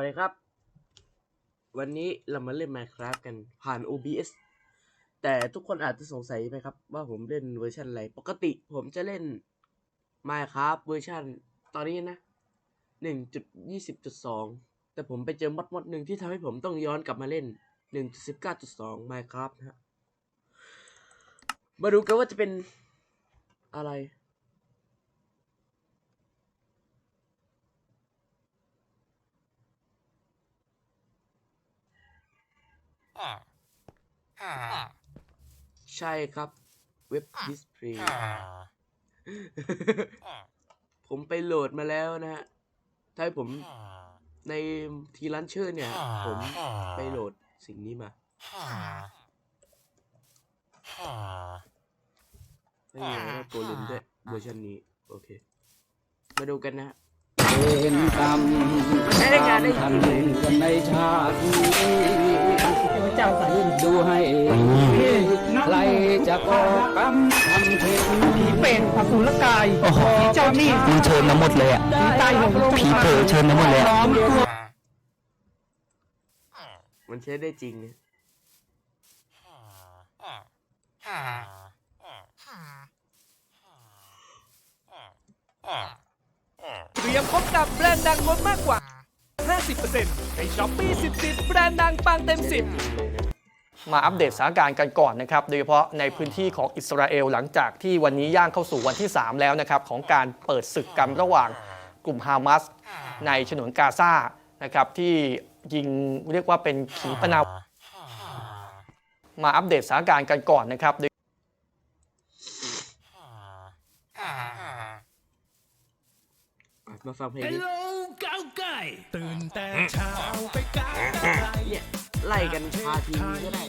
วัสดีครับ วันนี้เรามาเล่น Minecraft กันผ่าน OBS แต่ทุกคนอาจจะสงสัยไหมครับ ว่าผมเล่นเวอร์ชันอะไร ปกติผมจะเล่น Minecraft เวอร์ชันตอนนี้นะ 1.20.2 แต่ผมไปเจอมดมดหนึ่งที่ทำให้ผมต้องย้อนกลับมาเล่น 1.19.2 Minecraft นะมาดูกันว่าจะเป็นอะไร ใช่ครับเว็บดิสเพลย์ผมไปโหลดมาแล้วนะฮะ ถ้าผมในทีลันเชอร์เนี่ย ผมไปโหลดสิ่งนี้มาไม่มีแล้วโกลินด้วยเวอร์ชันนี้ โอเค มาดูกันนะฮะ เห็นกรรมมันใช้ได้งานได้จริงเลยกันในชาตินี้พระเจ้าสายนดูให้ใครจะก่อกรรมทำเท็จผีเป็ดอสุรกายผีเจ้าหนี้มึงเชิญมาหมดเลยอะผีตายหงผีเผลอเชิญมาหมดเลยอะล้อมตัวมันใช้ได้จริงนะ เต รียมพบกับแบรนด์ดังลดมากกว่า 50%ในช้อปปี้สิบสิบแบรนด์ดังปังเต็ม 10จริงเลยนะมาอัปเดตสถานการณ์กันก่อนนะครับ โดยเฉพาะในพื้นที่ของอิสราเอลหลังจากที่วันนี้ย่างเข้าสู่วันที่ 3 แล้วนะครับ ของการเปิดศึกกันระหว่างกลุ่มฮามาสในฉนวนกาซานะครับ ที่ยิงเรียกว่าเป็นขีปนาวุธมาอัปเดตสถานการณ์กันก่อนนะครับ โดยอะมาฟังเพลงนี้ก้าวไก่ตื่นแต่เช้าไปก้าวเนี่ยไล่กันพาทีวีก็ได้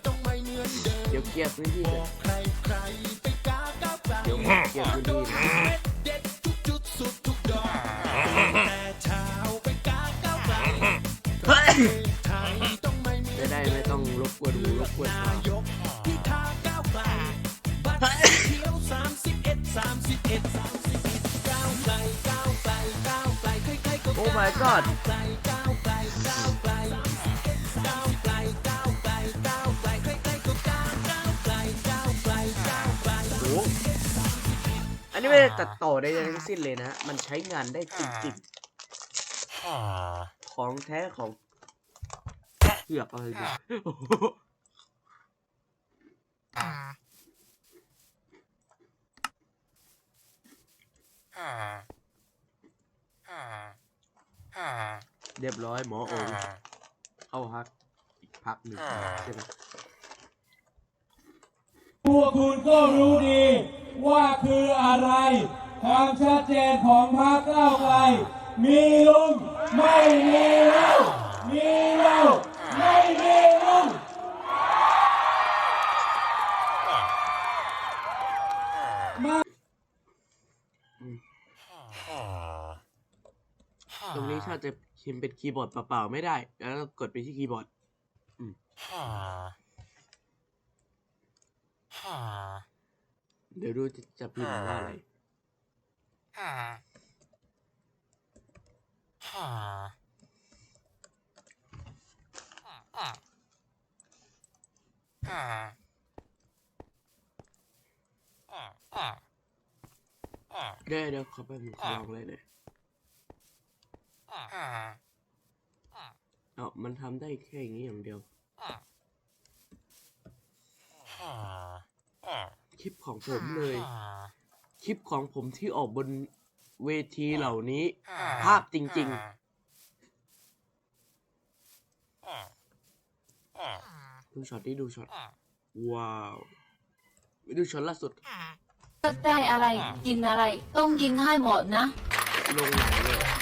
เดี๋ยวเคลียร์พื้นที่ก่อนใครใครไปก้าวก้าวไกลเดี๋ยวเคลียร์พื้นที่นะเด็ดทุกจุดสุดทุกดอกตื่นแต่เช้าไปก้าวก้าวไกลไทยต้องไม่มีจะได้ไม่ต้องรบกวนหูรบกวนตา ลโอ้อันนี้ไม่ได้ตัดต่อได้ทั้งสิ้นเลยนะ มันใช้งานได้จริงๆ ของแท้ของเผือกอะไรเนี่ยโอ้โห เรียบร้อยหมอโองเข้าพักอีกพักหนึ่งใช่ไหมพวกคุณก็รู้ดี ว่าคืออะไรความชัดเจนของพรรคก้าวไกล มีลุงไม่มีเรามีเราไม่มีลุงตรงนี้ถ้าจะ พิมพ์เป็นคีย์บอร์ดเปล่าๆไม่ได้ แล้วกดไปที่คีย์บอร์ดเดี๋ยวดูจะจะพิมพ์ว่าอะไรเดี๋ยวเดี๋ยวขอไปมึงลองเลยหน่ย เอามันทำได้แค่อย่างนี้อย่างเดียวคลิปของผมเลย คลิปของผมที่ออกบนเวทีเหล่านี้ ภาพจริง ๆดูช็อตนี้ดูช็อต ว้าวไปดูช็อตล่าสุดเลือกได้อะไรกินอะไร ต้องกินให้หมดนะ ลงหนังเลย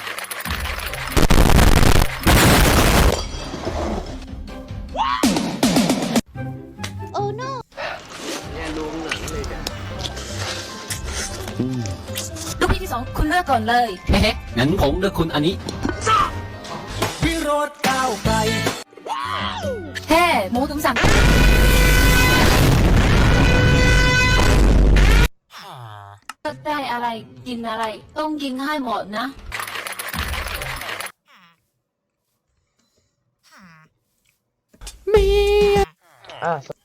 ือกก่อนเลยเฮ้งั้นผมเลือกคุณอันนี้วิโรดก้าวไกเฮ้หมูถึงสั่งได้อะไรกินอะไร ต้องกินให้หมดนะมีอะ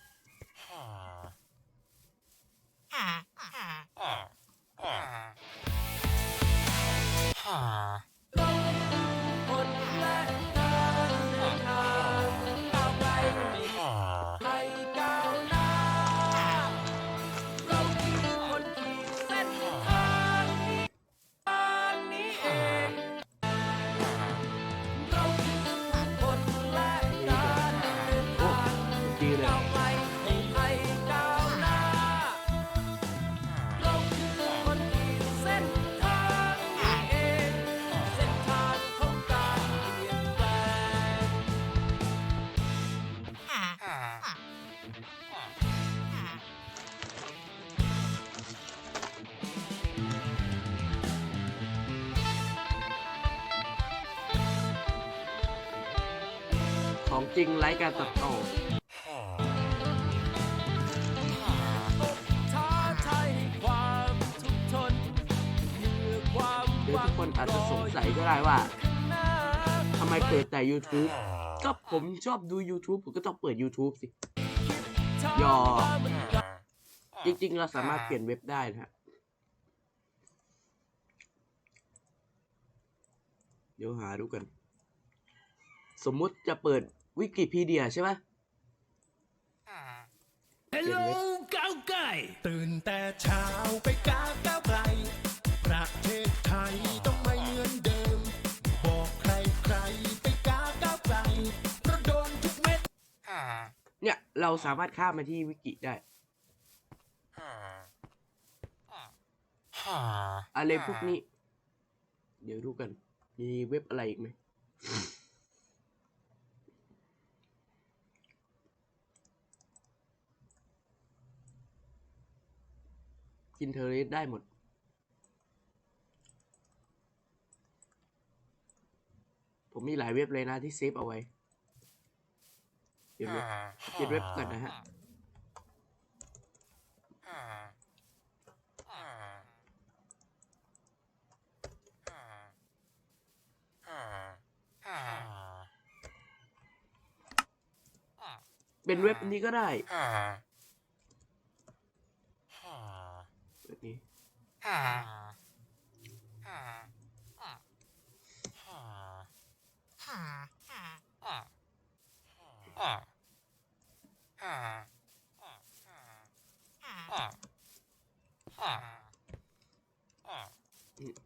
ของจริงไร้การตัดต่อท้าทายให้ความทุกข์ทนเพื่อความเดี๋ยวทุกคนอาจจะสงสัยก็ได้ว่าทำไมเปิดแต่ YouTube ก็ผมชอบดู YouTube ผมก็ต้องเปิด YouTube สิยอจริงๆ เราสามารถเปลี่ยนเว็บได้นะฮะเดี๋ยวหาดูกัน สมมุติจะเปิด วิกิพีเดียใช่ไหม Hello ก้าวไก่ตื่นแต่เช้าไปก้าวก้าวไกล ประเทศไทยต้องไม่เหมือนเดิม บอกใครใครไปก้าวก้าวไกลเพราะโดนทุกเม็ดเนี่ย เราสามารถข้ามมาที่วิกิได้อะไรพวกนี้ เดี๋ยวดูกัน มีเว็บอะไรอีกไหม กินเทอร์เรสได้หมด ผมมีหลายเว็บเลยนะที่เซฟเอาไว้เดี๋ยวเว็บเดี๋ยวเว็บก่อนนะฮะเป็นเว็บนี้ก็ได้ แบบนี้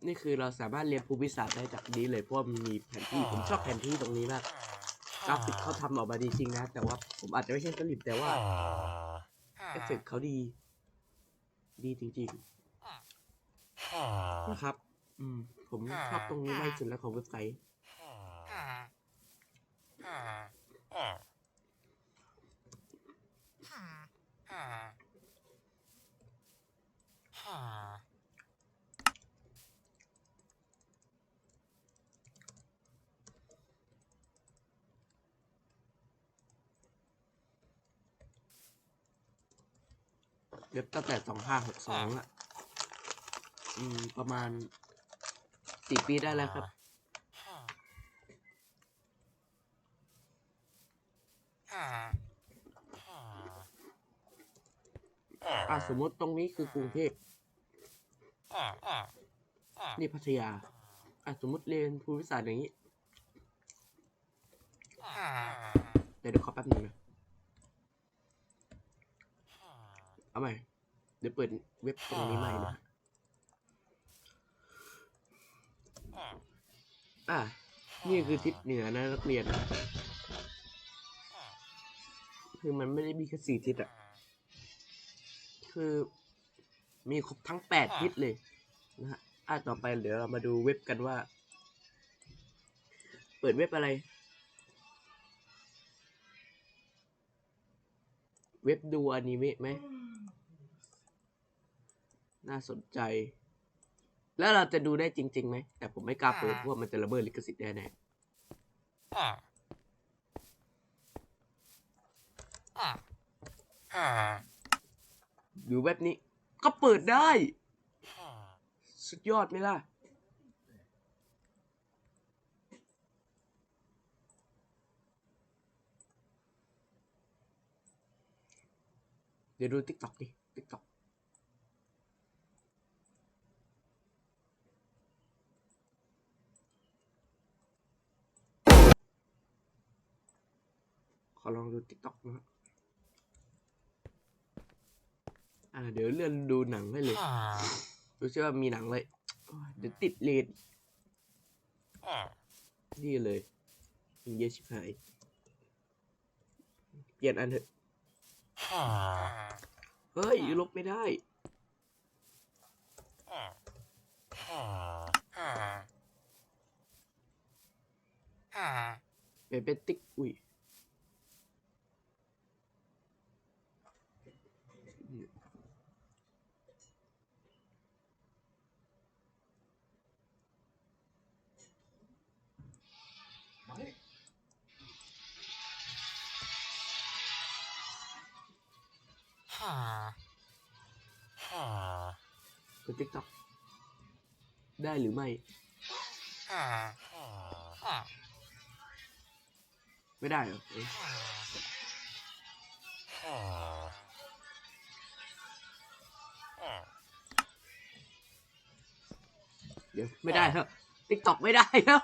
นี่คือเราสามารถเรียนภูมิศาสตร์ได้จากนี้เลยเพราะว่ามันมีแผนที่ผมชอบแผนที่ตรงนี้มากกราฟิกเขาทำออกมาดีจริงนะ แต่ว่าผมอาจจะไม่ใช่สลิปแต่ว่าเอฟเฟกต์เขาดี ดีจริงๆนะครับ อืม ผมชอบตรงนี้มากที่สุดแล้วของเว็บไซต์ เว็บตั้งแต่สองห้าหกสองอะอืม ประมาณสี่ปีได้แล้วครับ อะสมมติตรงนี้คือกรุงเทพนี่พัทยา อะสมมติเรียนภูมิศาสตร์อย่างนี้ เดี๋ยวเดี๋ยวขอแป๊บนึงนะ เอาใหม่ เดี๋ยวเปิดเว็บตรงนี้ใหม่นะ อะ นี่คือทิศเหนือนะนักเรียน คือมันไม่ได้มีแค่สี่ทิศอะ คือมีครบทั้งแปดทิศเลยนะฮะ อะต่อไปเดี๋ยวเรามาดูเว็บกันว่า เปิดเว็บอะไรเว็บดูอนิเมะไหม น่าสนใจ แล้วเราจะดูได้จริงๆไหม แต่ผมไม่กล้าเปิดเพราะว่ามันจะระเบิดลิขสิทธิ์แน่ๆดูเว็บนี้ ก็เปิดได้ สุดยอดไหมล่ะเดี๋ยวดูติ๊กต็อกดิติ๊กต็อก อลองดูติ๊กต็อกนะฮะอ่า เดี๋ยวเลื่อนดูหนังให้เลยดูซิว่ามีหนังอะไรโอ้ยเดี๋ยวติดเลนนี่เลยยิงเยอะชิบหาย เปลี่ยนอันเถอะ เฮ้ยลบไม่ได้เปลี่ยนเป็นติ๊ก อุ้ย กดติ๊กต็อกได้หรือไม่ ไม่ได้เหรอเดี๋ยวไม่ได้ครับติ๊กต็อกไม่ได้แล้ว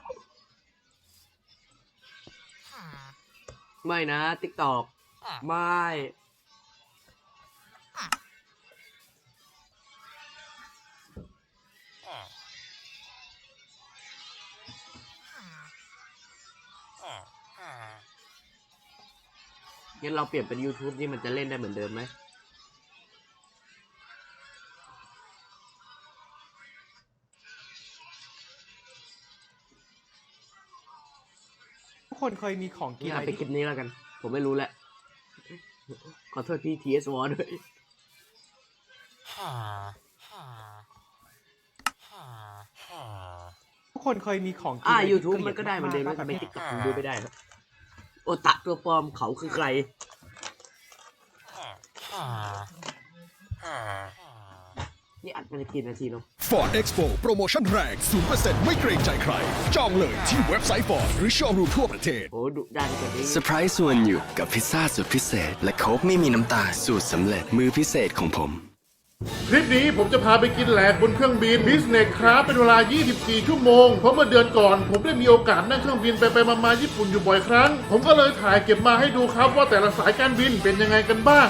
ไม่นะติ๊กต็อกไม่ งั้นเราเปลี่ยนเป็น YouTube นี่มันจะเล่นได้เหมือนเดิมไหมทุกคนเคยมีของกินนี่อะเอาไรไปที่คลิปนี้แล้วกัน ผมไม่รู้แหละ ขอโทษที่ TS War ด้วย ทุกคนเคยมีของกินอ่า อะไรที่ YouTube เกลีมันก็ได้เหมือนเดิมาแล้วกๆทำไมแบบติ๊กต็อกดูไม่ได้ครับ โอตะตัวปลอมเขาคือใคร นี่อัดมาในกี่นาทีแล้ว Ford Expo โปรโมชั่นแรง0%ไม่เกรงใจใคร จองเลยที่เว็บไซต์ Ford หรือโชว์รูมทั่วประเทศ โอ้ดุดันกว่านี้ เซอร์ไพรส์ส่วนอยู่กับพิซซ่าสุดพิเศษ และโค้กไม่มีน้ำตาลสูตรสำเร็จมือพิเศษของผม คลิปนี้ผมจะพาไปกินแหลกบนเครื่องบิน Business Class เป็นเวลา 24 ชั่วโมง เพราะเมื่อเดือนก่อน ผมได้มีโอกาสนั่งเครื่องบินไปไปมามาญี่ปุ่นอยู่บ่อยครั้ง ผมก็เลยถ่ายเก็บมาให้ดูครับว่าแต่ละสายการบินเป็นยังไงกันบ้าง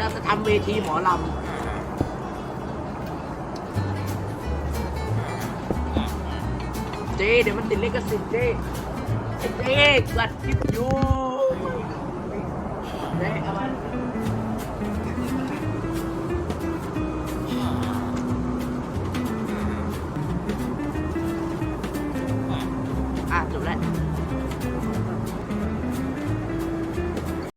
แล้วเราจะทำเวทีหมอลำเจเดี๋ยวมันติดเลขสิทธิ์เจไอ้เจกัดคลิปอยู่เจเอามา